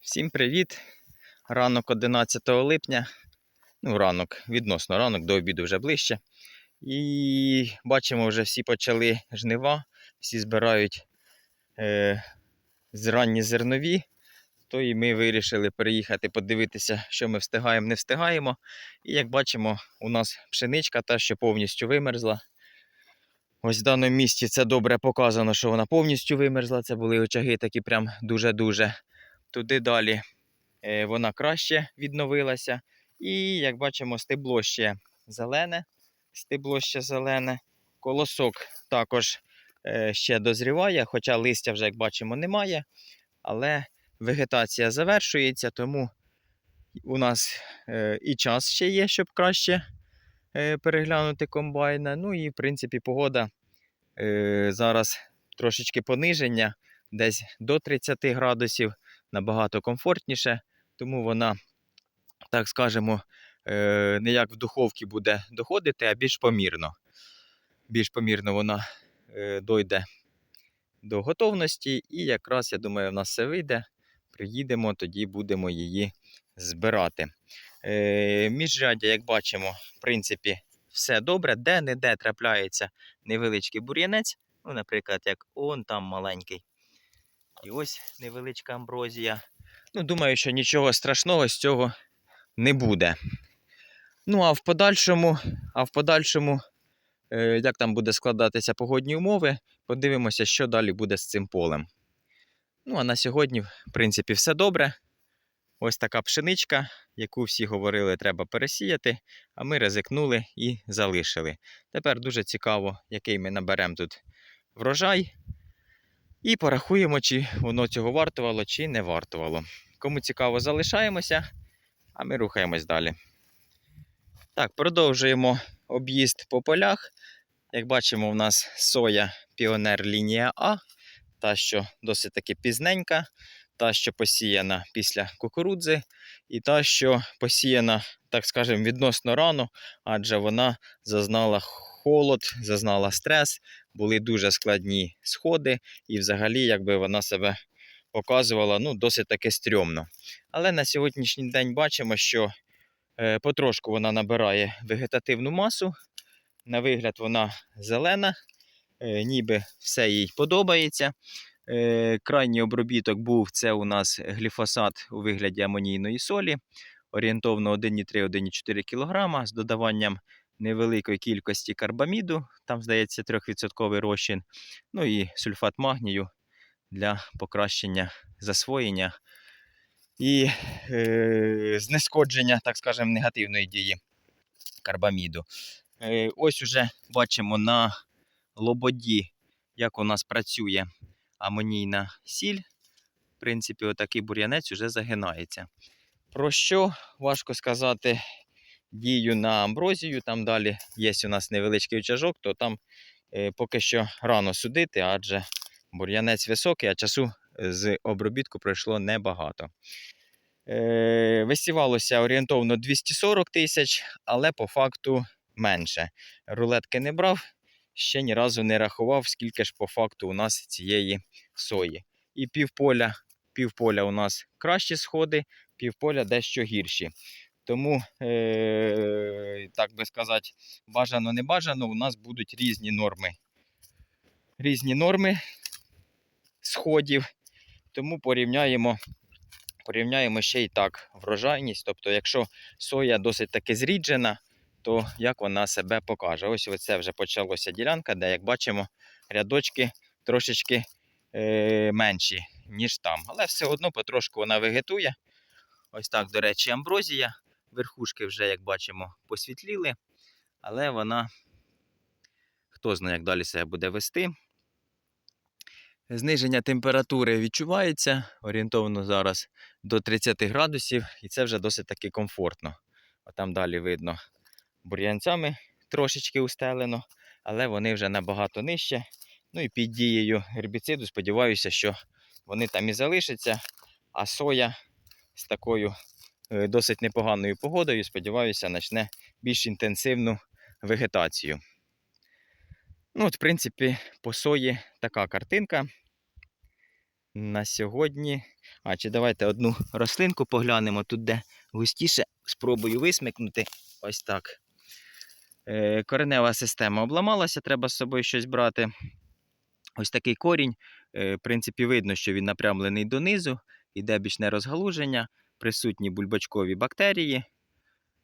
Всім привіт! Ранок 11 липня. Ну, ранок, відносно ранок, до обіду вже ближче. І бачимо, вже всі почали жнива, всі збирають е, зранні зернові. То і ми вирішили переїхати подивитися, що ми встигаємо, не встигаємо. І як бачимо, у нас пшеничка та, що повністю вимерзла. Ось в даному місці це добре показано, що вона повністю вимерзла. Це були очаги такі прям дуже-дуже. Туди далі е, вона краще відновилася. І, як бачимо, стебло ще зелене. Стебло ще зелене. Колосок також е, ще дозріває, хоча листя вже, як бачимо, немає. Але вегетація завершується, тому у нас е, і час ще є, щоб краще переглянути комбайна. Ну і, в принципі, погода зараз трошечки пониження, десь до 30 градусів набагато комфортніше, тому вона, так скажемо, е, не як в духовці буде доходити, а більш помірно. Більш помірно вона е, дойде до готовності, і якраз, я думаю, в нас все вийде. Приїдемо, тоді будемо її збирати. Е, міжряддя, як бачимо, в принципі, все добре. Де-не-де трапляється невеличкий бур'янець. Ну, наприклад, як он там маленький. І ось невеличка амброзія. Ну, думаю, що нічого страшного з цього не буде. Ну, а в подальшому, а в подальшому, е, як там буде складатися погодні умови, подивимося, що далі буде з цим полем. Ну, а на сьогодні, в принципі, все добре. Ось така пшеничка, яку всі говорили, треба пересіяти, а ми ризикнули і залишили. Тепер дуже цікаво, який ми наберемо тут врожай. І порахуємо, чи воно цього вартувало, чи не вартувало. Кому цікаво, залишаємося, а ми рухаємось далі. Так, продовжуємо об'їзд по полях. Як бачимо, у нас соя Піонер лінія А, та, що досить таки пізненька, та, що посіяна після кукурудзи, і та, що посіяна, так скажемо, відносно рано, адже вона зазнала холод, зазнала стрес, були дуже складні сходи, і взагалі, якби вона себе показувала ну, досить таки стрьомно. Але на сьогоднішній день бачимо, що е, потрошку вона набирає вегетативну масу. На вигляд вона зелена, е, ніби все їй подобається. Е, крайній обробіток був це у нас гліфосат у вигляді амонійної солі, орієнтовно 1,3-1,4 кг з додаванням невеликої кількості карбаміду, там, здається, 3% розчин, ну і сульфат магнію для покращення засвоєння і е, знешкодження, так скажемо, негативної дії карбаміду. Е, ось уже бачимо на лободі, як у нас працює амонійна сіль. В принципі, отакий бур'янець вже загинається. Про що важко сказати дію на амброзію. Там далі є у нас невеличкий очажок, то там е, поки що рано судити, адже бур'янець високий, а часу з обробітку пройшло небагато. Е, висівалося орієнтовно 240 тисяч, але по факту менше. Рулетки не брав, ще ні разу не рахував, скільки ж по факту у нас цієї сої. І півполя, півполя у нас кращі сходи, півполя дещо гірші. Тому, е, так би сказати, бажано не бажано, у нас будуть різні норми. Різні норми сходів. Тому порівняємо, порівняємо ще й так врожайність. Тобто, якщо соя досить таки зріджена, то як вона себе покаже. Ось оце вже почалося ділянка, де, як бачимо, рядочки трошечки е, менші, ніж там. Але все одно потрошку вона вегетує. Ось так, до речі, амброзія. Верхушки вже, як бачимо, посвітліли, але вона, хто знає, як далі себе буде вести. Зниження температури відчувається орієнтовно зараз до 30 градусів, і це вже досить таки комфортно. А там далі видно бур'янцями трошечки устелено, але вони вже набагато нижче. Ну і під дією гербіциду сподіваюся, що вони там і залишаться, а соя з такою е, досить непоганою погодою, сподіваюся, почне більш інтенсивну вегетацію. Ну, от, в принципі, по сої така картинка. на сьогодні. А, чи давайте одну рослинку поглянемо тут, де густіше. Спробую висмикнути. Ось так. Е, коренева система обламалася, треба з собою щось брати. Ось такий корінь. Е, в принципі, видно, що він напрямлений донизу, іде бічне розгалуження, присутні бульбачкові бактерії.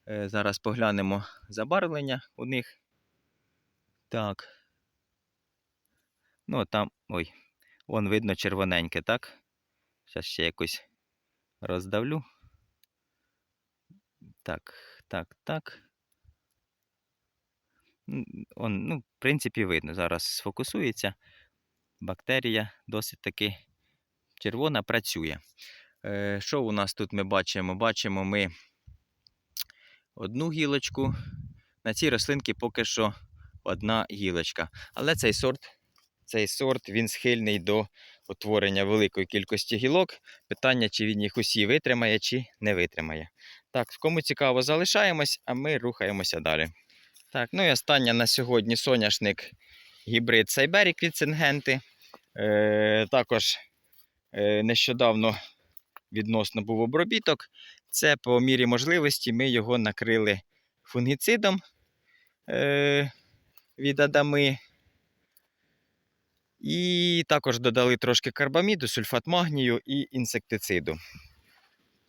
Е, зараз поглянемо забарвлення у них. Так. Ну, там, ой, вон видно червоненьке, так? Зараз ще якось роздавлю. Так, так, так. Он, ну, в принципі, видно. Зараз сфокусується. Бактерія досить таки червона працює. Е, що у нас тут ми бачимо? Бачимо ми одну гілочку. На цій рослинці поки що одна гілочка. Але цей сорт, цей сорт він схильний до утворення великої кількості гілок. Питання, чи він їх усі витримає, чи не витримає. Так, кому цікаво, залишаємось, а ми рухаємося далі. Так, ну і останнє на сьогодні соняшник гібрид Сайберік від Сингенти. Е, також нещодавно відносно був обробіток. Це по мірі можливості ми його накрили фунгіцидом е, від Адами. І також додали трошки карбаміду, сульфат магнію і інсектициду.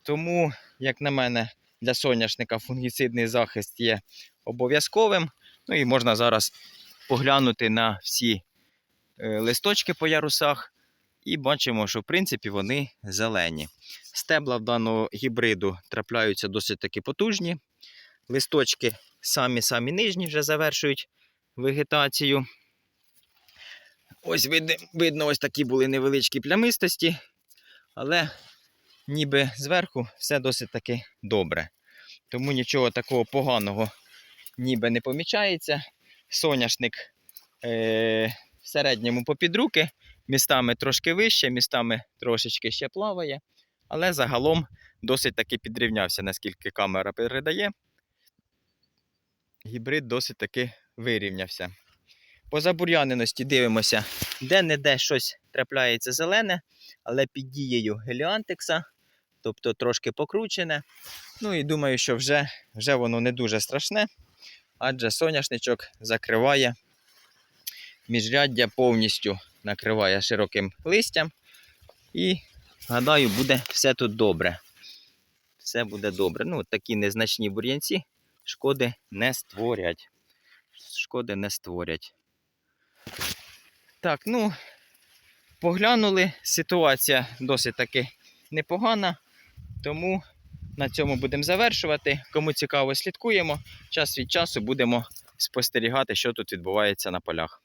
Тому, як на мене, для соняшника фунгіцидний захист є обов'язковим. Ну і можна зараз поглянути на всі е, листочки по ярусах. І бачимо, що в принципі вони зелені. Стебла в даного гібриду трапляються досить таки потужні. Листочки самі-самі нижні вже завершують вегетацію. Ось видно, ось такі були невеличкі плямистості, але ніби зверху все досить таки добре. Тому нічого такого поганого ніби не помічається. Соняшник е- в середньому попід руки, містами трошки вище, містами трошечки ще плаває, але загалом досить таки підрівнявся, наскільки камера передає. Гібрид досить таки вирівнявся. По забур'яненості дивимося, де-не-де щось трапляється зелене, але під дією геліантекса, тобто трошки покручене. Ну і думаю, що вже, вже воно не дуже страшне, адже соняшничок закриває міжряддя повністю накриває широким листям. І, гадаю, буде все тут добре. Все буде добре. Ну, такі незначні бур'янці шкоди не створять. Шкоди не створять. Так, ну, поглянули. Ситуація досить таки непогана. Тому на цьому будемо завершувати. Кому цікаво, слідкуємо. Час від часу будемо спостерігати, що тут відбувається на полях.